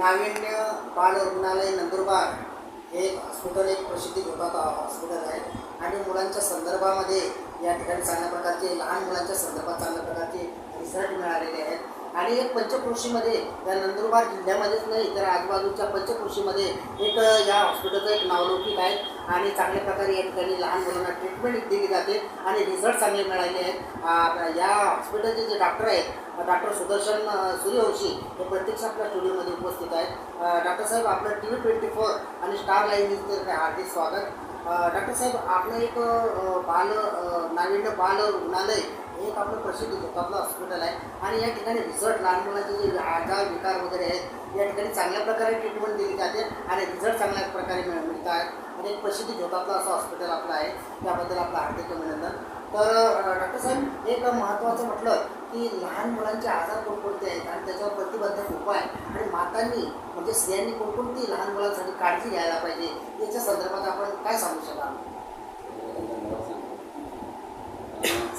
बाल रुग्णालय नंदुरबार हे एक हॉस्पिटल एक प्रसिद्धी घेतात हॉस्पिटल आहे. आणि मुलांच्या संदर्भामध्ये या ठिकाणी चांगल्या प्रकारचे लहान मुलांच्या संदर्भात चांगल्या प्रकारचे रिझल्ट मिळालेले आहेत. आणि एक पंचकृषीमध्ये या नंदुरबार जिल्ह्यामध्येच नाही तर आजूबाजूच्या पंचकृषीमध्ये एक या हॉस्पिटलचं एक नावलौकिक आहे आणि चांगल्या प्रकारे या ठिकाणी लहान मुलांना ट्रीटमेंट दिली जाते आणि रिझल्ट चांगले मिळाले आहेत. या हॉस्पिटलचे जे डॉक्टर आहेत डॉक्टर सुदर्शन सूर्यवंशी हे प्रत्यक्ष आपल्या स्टुडिओमध्ये उपस्थित आहेत. डॉक्टर साहेब आपलं टी व्ही ट्वेंटी फोर आणि स्टार लाईन हार्दिक स्वागत. डॉक्टर साहेब आपलं एक बाल नाविन्य बाल रुग्णालय हे एक आपलं प्रसिद्ध घेतातलं हॉस्पिटल आहे. आणि या ठिकाणी रिझल्ट लहान मुलांचे जे आजार विकार वगैरे आहेत या ठिकाणी चांगल्या प्रकारे ट्रीटमेंट दिली जाते आणि रिझल्ट चांगल्या प्रकारे मिळ मिळत आहेत आणि एक प्रसिद्ध घेतातलं असं हॉस्पिटल आपलं आहे. त्याबद्दल आपलं हार्दिक अभिनंदन. तर डॉक्टर साहेब एक महत्त्वाचं म्हटलं की लहान मुलांचे आजार कोणकोणते आहेत? आणि त्याच्यावर प्रतिबंधक उपाय आणि मातांनी म्हणजे स्त्रियांनी कोणकोणती लहान मुलांसाठी काळजी घ्यायला पाहिजे? याच्या संदर्भात आपण काय सांगू शकाल?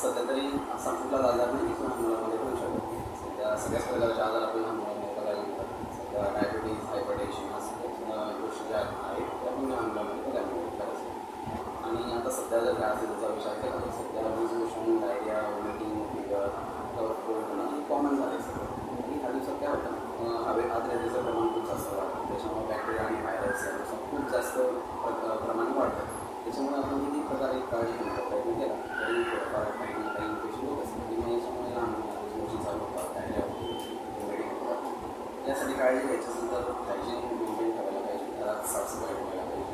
सध्या तरी असा कुठलाच आजार नाही की लहान होऊ शकतो सध्या सगळ्याच प्रकारचे आजार आपण लहान मुलांमध्ये बघायला मिळतात सध्या डायबिटीज हायपरटेन्शन असं गोष्टी ज्या आहेत त्या पण लहान मुलांमध्ये बघायला मिळतात. आणि आता सध्या जर काय असेल त्याचा विचार केला तर सध्या loose motion diarrhoea vomiting fever cold होणं हे कॉमन झाले सगळं. आणि ह्या दिवसात काय होतं? हवे आद्रतेचं प्रमाण खूप जास्त वाढतं. त्याच्यामुळे बॅक्टेरिया आणि व्हायरस या दिवसात खूप जास्त प्र- प्रमाण वाढतं. त्याच्यामुळे आपण किती प्रकारे काळजी घेण्याचा प्रयत्न केला. तरी थोडंफार काही ना काही इन्फेक्शन होत असतं आणि मग याच्यामुळे लहान मुलांना गोष्टी चालू होतात डायरिया होते मेडिकल होतात यासाठी काळजी घ्यायची असेल तर हायजीन मेंटेन ठेवायला पाहिजे घरात साफसफाई ठेवायला पाहिजे.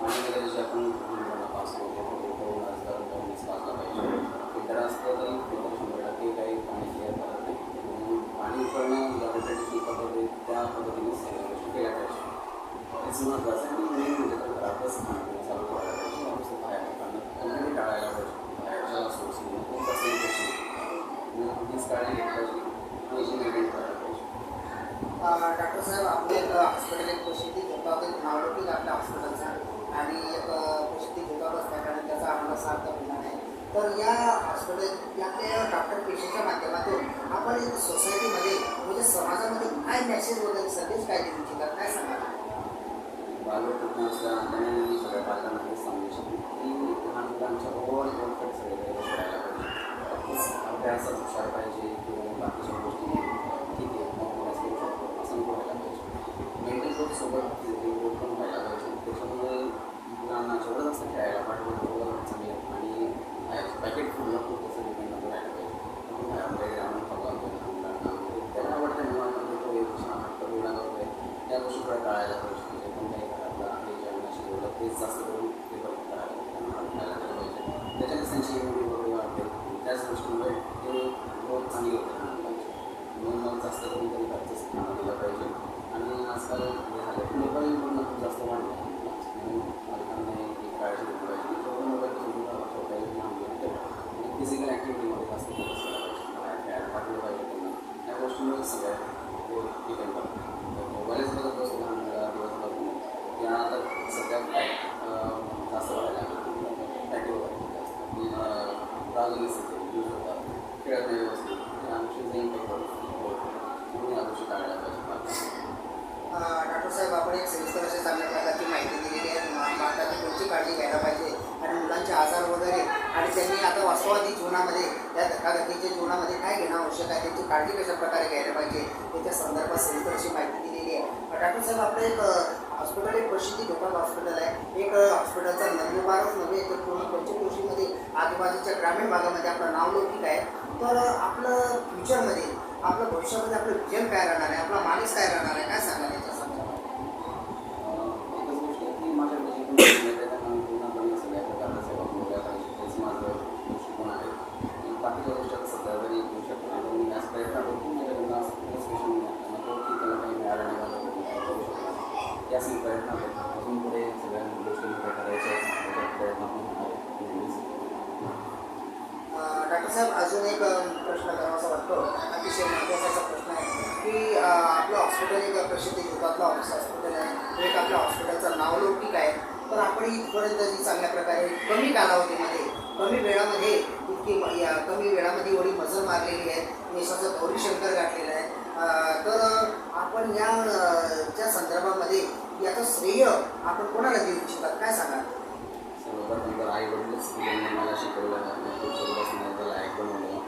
आणि त्याला जे आपण मुलांना पास ते करून आज त्यांनीच करूनच पाहिजे. फिल्टर असतं तरी फिल्टर शंभर टक्के काही पाणी क्लिअर करत नाही. म्हणून पाणी उकळणं ज्या पद्धतीची पद्धती त्या पद्धतीने सगळ्या केल्या पाहिजे. हेच महत्त्वाचं आहे आणि मेन म्हणजे तर घरातच खाणं चालू करायला पाहिजे नुसतं बाहेर खाणं ऑलरेडी टाळायला पाहिजे बाहेरच्या सोर्स खूप असेल गोष्टी हीच काळजी घेतली पाहिजे हायजीन मेंटेन करायला पाहिजे अ, डॉक्टर साहेब आपलं एक हॉस्पिटल एक प्रसिद्धी घेतात एक नावलौकिक आपल्या हॉस्पिटलचं आणि एक गोष्टी प्रसिद्धी घेतात असल्या कारण त्याचा आम्हाला सार्थ अभिमान आहे. तर या हॉस्पिटल आपल्या डॉक्टर पेशंटच्या माध्यमातून आपण एक सोसायटीमध्ये म्हणजे समाजामध्ये काय मेसेज वगैरे संदेश काय देऊ इच्छितात? काय सांगा बालवडीत असल्यानंतर मी सगळ्या पालकांना सांगू शकतो की लहान मुलांच्या ओव्हर कॉन्फिडन्स सगळे काही करायला पाहिजे फक्त अभ्यासात हुशार पाहिजे किंवा बाकीच्या गोष्टी ठीक आहे कॉम्प्रोमाइज करू शकतो असं नको व्हायला पाहिजे मेंटल ग्रोथ सोबत ग्रोथ पण व्हायला पाहिजे त्याच्यामुळे मुलांना जेवढं जास्त खेळायला पाठवलं तेवढं चांगलं आणि पॅकेट फूडला खूप तसं डिपेंड नको राहायला पाहिजे आपण बाहेर आणून खाऊ घालतो लहान मुलांना त्यांना आवडतं मुलांना देतो एक छान वाटतं मुलांना वगैरे त्या गोष्टी थोड्या टाळायला पाहिजे म्हणजे पण काही घरातला आहे जेवणाशी जेवढं तेच जास्त करून ते खायला पाहिजे त्यांची इम्युनिटी वाटते त्याच गोष्टीमुळे ते ग्रोथ चांगली होते म्हणून मग जास्त करून तरी दिलं पाहिजे आणि आजकाल हे झालं मोबाईल बोलणं खूप जास्त वाढलं म्हणून पालकांनी काळजी घेतली पाहिजे मोबाईल सोडून येईल आणि फिजिकल ॲक्टिव्हिटीमध्ये जास्त फोकस केला पाहिजे खेळायला पाठवलं पाहिजे त्यांना त्या गोष्टीमुळे सगळ्या दिवसभर आता सध्या जास्त वाढायला होतात व्यवस्थित पाहिजे. डॉक्टर साहेब आपण एक सविस्तर अशी चांगल्या प्रकारची माहिती दिलेली आहे. मा- कोणती काळजी घ्यायला पाहिजे. आणि मुलांचे आजार वगैरे आणि त्यांनी आता वास्तवादी जीवनामध्ये त्या धकाधकीच्या जीवनामध्ये काय घेणं आवश्यक आहे त्याची काळजी कशा प्रकारे घ्यायला पाहिजे याच्या संदर्भात सविस्तर अशी माहिती दिलेली आहे. डॉक्टर साहेब आपलं एक हॉस्पिटल एक प्रसिद्धी घेतात हॉस्पिटल आहे एक हॉस्पिटलचा नंदुरबारच नव्हे तर पूर्ण पंचकृषीमध्ये आजूबाजूच्या ग्रामीण भागामध्ये आपलं नाव लौकिक आहे. तर आपलं फ्युचरमध्ये आपलं भविष्यामध्ये आपलं विजन काय राहणार आहे? आपला माणूस काय राहणार आहे? काय सांगाल याच्या संदर्भात अं, एकच गोष्ट आहे की माझ्याकडे जे पण माहिती आहे त्यांना मी पूर्णपणे सगळ्या प्रकारच्या सेवा पुरवल्या पाहिजे तेच माझं दृष्टिकोन आहे आणि बाकीच्या गोष्टी आता सध्या जरी येऊ शकतो तर मी आज प्रयत्न करतो की माझ्याकडनं असं कुठलंच पेशंट नको की त्याला काही मिळालं नाही मला तो काय करू शकतो प्रयत्न अजून पुढे सगळ्या गोष्टी मोठ्या करायच्या आहेत. प्रयत्न पण होणार आहे डॉक्टर साहेब अजून एक प्रश्न करावासा वाटतो. अतिशय महत्त्वाचा प्रश्न आहे की आपलं हॉस्पिटल एक प्रसिद्ध युगातलं हॉस्पिटल आहे. एक आपल्या हॉस्पिटलचं नावलौकिक आहे. तर आपण इथपर्यंत जी चांगल्या प्रकारे कमी कालावधीमध्ये कमी वेळामध्ये इतकी या कमी वेळामध्ये एवढी मजल मारलेली आहे यशाचं गौरी शंकर गाठलेलं आहे. तर आपण या अं, संदर्भामध्ये संदर्भामध्ये श्रेय आपण कोणाला देऊ इच्छितात? काय सांगा सर्वप्रथम तर आई वडीलच ज्यांनी मला शिकवलं. खूप सोबत नाही त्याला लायक बनवलं.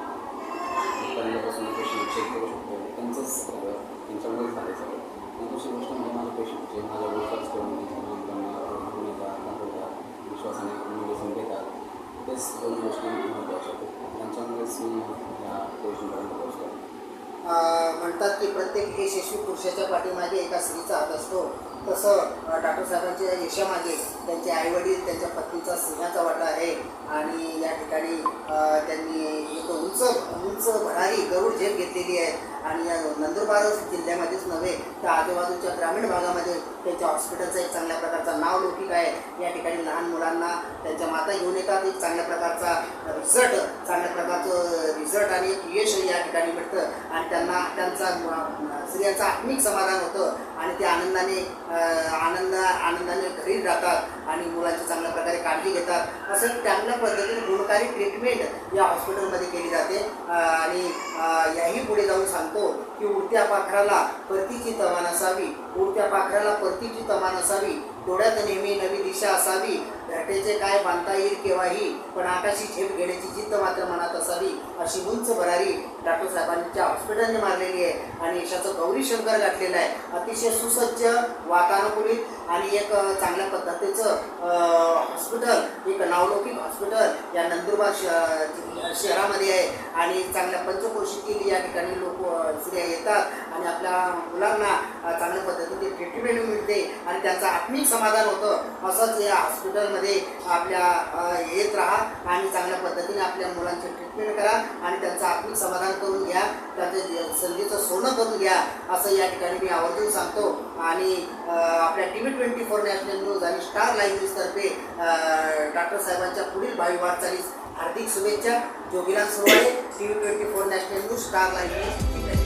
पहिल्यापासून कशी चेक करू शकतो त्यांचंच सगळं त्यांच्यामुळेच झालं सगळं आणि दुसरी गोष्ट म्हणजे माझं पेशंट जे माझ्या विश्वास करून त्यांना गुन्हेगार दाखवतात विश्वासाने मेडिसिन देतात तेच दोन गोष्टी महत्त्वाच्या आहेत त्यांच्यामुळेच मी या पोझिशनपर्यंत पोहोचलो अं, म्हणतात की प्रत्येक यशस्वी पुरुषाच्या पाठीमागे एका स्त्रीचा हात असतो. तसं डॉक्टर साहेबांच्या यशामागे त्यांचे आईवडील त्यांच्या पत्नीचा सिंहाचा वाटा आहे. आणि या ठिकाणी त्यांनी एक उंच उंच भरारी गरुड झेप घेतलेली आहे. आणि या नंदुरबार जिल्ह्यामध्येच नव्हे तर आजूबाजूच्या ग्रामीण भागामध्ये त्यांच्या हॉस्पिटलचं एक चांगल्या प्रकारचा नाव लौकिक आहे. या ठिकाणी लहान मुलांना त्यांच्या माता घेऊन येतात. एक चांगल्या प्रकारचा रिझल्ट चांगल्या प्रकार ठिकाणी यश या ठिकाणी मिळतं आणि त्यांना त्यांचा स्त्रियांचं आत्मिक समाधान होतं आणि ते आनंदाने आनंद आनंदाने घरी जातात आणि मुलांची चांगल्या प्रकारे काळजी घेतात. असं चांगल्या पद्धतीने गुणकारी ट्रीटमेंट या हॉस्पिटलमध्ये केली जाते. आणि याही पुढे जाऊन सांगतो की उडत्या पाखराला परतीची तमान असावी. उडत्या पाखराला परतीची तमान असावी. डोळ्यात नेहमी नवी दिशा असावी. घाटेचे काय बांधता येईल केव्हाही पण आकाशी झेप घेण्याची जिद्द मात्र मनात असावी अशी उंच भरारी डॉक्टर साहेबांच्या हॉस्पिटलने मारलेली आहे. आणि यशाचं गौरी शंकर गाठलेलं आहे. अतिशय सुसज्ज वातानुकूलित आणि एक चांगल्या पद्धतीचं हॉस्पिटल एक नावलौकिक हॉस्पिटल या नंदुरबार श शहरामध्ये आहे. आणि चांगल्या पंचक्रोशीतील या ठिकाणी लोक स्त्रिया येतात. आणि आपल्या मुलांना चांगल्या पद्धतीने ट्रीटमेंट मिळते. आणि त्यांचं आत्मिक समाधान होतं. असंच या हॉस्पिटलमध्ये आपल्या येत राहा. आणि चांगल्या पद्धतीने आपल्या मुलांचे ट्रीटमेंट करा आणि त्यांचं आत्मिक समाधान करून घ्या. त्यांचं संधीचं सोनं करून घ्या असं या ठिकाणी मी आवर्जून सांगतो. आणि आपल्या T V twenty four national news आणि स्टार लाईव्ह न्यूजतर्फे डॉक्टर साहेबांच्या पुढील भावी वाटचालीस हार्दिक शुभेच्छा. Jogiram Surwade T V twenty four national news star live news.